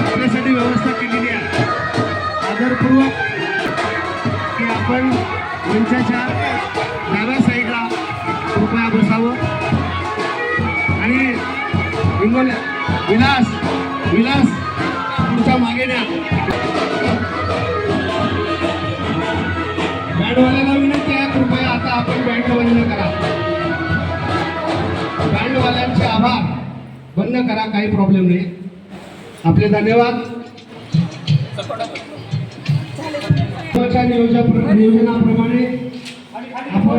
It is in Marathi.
आपल्यासाठी व्यवस्था केलेली आहे. आदरपूर्वक की आपण मंचाच्या डाव्या साईडला कृपया बसावं. आणि विमल विलास विलास तुमच्या मागे न्या बँडवाल्याला विनंती आहे कृपया आता आपण बँड बंद करा. बँडवाल्यांचे आभार. बंद करा काही प्रॉब्लेम नाही. आपले धन्यवाद. नियोजनाप्रमाणे आपण